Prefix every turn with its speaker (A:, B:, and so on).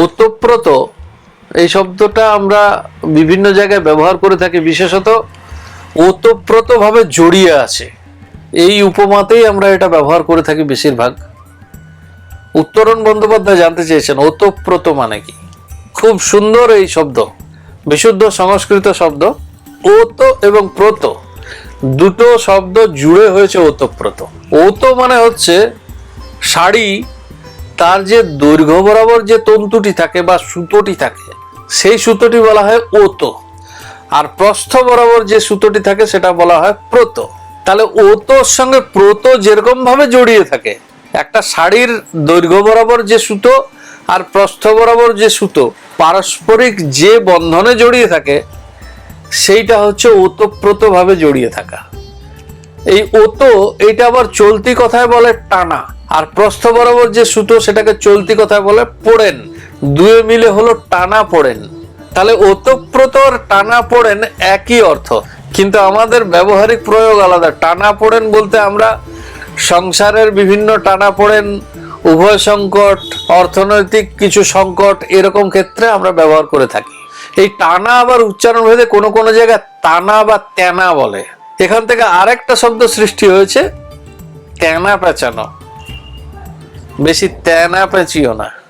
A: ওতপ্রোত এই শব্দটা আমরা বিভিন্ন জায়গায় ব্যবহার করে থাকি, বিশেষত ওতপ্রোতভাবে জড়িয়ে আছে। এই উপমাতেই আমরা এটা ব্যবহার করে থাকি বেশিরভাগ। উত্তরণ বন্দ্যোপাধ্যায় জানতে চেয়েছেন ওতপ্রোত মানে কি? খুব সুন্দর এই শব্দ, বিশুদ্ধ সংস্কৃত শব্দ ওত এবং প্রত। দুটো শব্দ জুড়ে হয়েছে ওতপ্রোত ওত মানে হচ্ছে শাড়ি তার যে দৈর্ঘ্য বরাবর যে তন্তুটি থাকে বা সুতোটি থাকে, সেই সুতোটি বলা হয় ওত। আর প্রস্থ বরাবর যে সুতোটি থাকে, সেটা বলা হয় প্রত। তাহলে ওতোর সঙ্গে প্রত যেরকম ভাবে জড়িয়ে থাকে, একটা শাড়ির দৈর্ঘ্য বরাবর যে সুতো আর প্রস্থ বরাবর যে সুতো, পারস্পরিক যে বন্ধনে জড়িয়ে থাকে, সেইটা হচ্ছে ওতপ্রোত ভাবে জড়িয়ে থাকা। এই ওতো, এইটা আবার চলতি কথায় বলে টানা। আর প্রস্থ বরাবর যে সুতো সেটাকে চলতি কথায় বলে পোড়েন। দুয়ে মিলে হলো টানা পোড়েন। তাহলে ওতপ্রোত টানা পোড়েন একই অর্থ। কিন্তু আমাদের ব্যবহারিক প্রয়োগ আলাদা। টানা পোড়েন বলতে আমরা সংসারের বিভিন্ন টানা পোড়েন, উভয় সংকট, অর্থনৈতিক কিছু সংকট এরকম ক্ষেত্রে আমরা ব্যবহার করে থাকি। এই টানা আবার উচ্চারণ ভেদে কোনো কোনো জায়গায় তানা বা তেনা বলে। এখান থেকে আরেকটা শব্দ সৃষ্টি হয়েছে তেনা পেঁচানো। বেশি তেনা পেঁচিও না।